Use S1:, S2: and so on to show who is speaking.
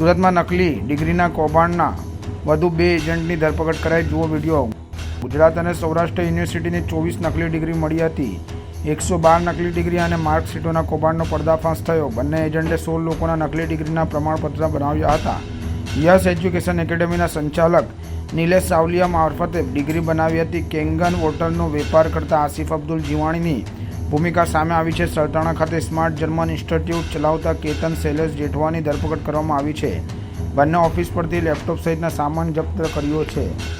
S1: સુરતમાં નકલી ડિગ્રીના કૌભાંડના વધુ બે એજન્ટની ધરપકડ કરાઈ. જુઓ વીડિયો. ગુજરાત અને સૌરાષ્ટ્ર યુનિવર્સિટીની ચોવીસ નકલી ડિગ્રી મળી હતી. એકસો બાર નકલી ડિગ્રી અને માર્કશીટોના કૌભાંડનો પર્દાફાશ થયો. બંને એજન્ટે સોળ લોકોના નકલી ડિગ્રીના પ્રમાણપત્ર બનાવ્યા હતા. યસ એજ્યુકેશન એકેડેમીના સંચાલક નિલેશ સાવલિયા મારફતે ડિગ્રી બનાવી હતી. કેંગન હોટલનો વેપાર કરતા આસિફ અબ્દુલ જીવાણીની ભૂમિકા સામે આવી છે. સરતાણા ખાતે સ્માર્ટ જર્મન ઇન્સ્ટિટ્યૂટ ચલાવતા કેતન શૈલેષ જેઠવાની ધરપકડ કરવામાં આવી છે. બંને ઓફિસ પરથી લેપટોપ સહિતના સામાન જપ્ત કર્યો છે.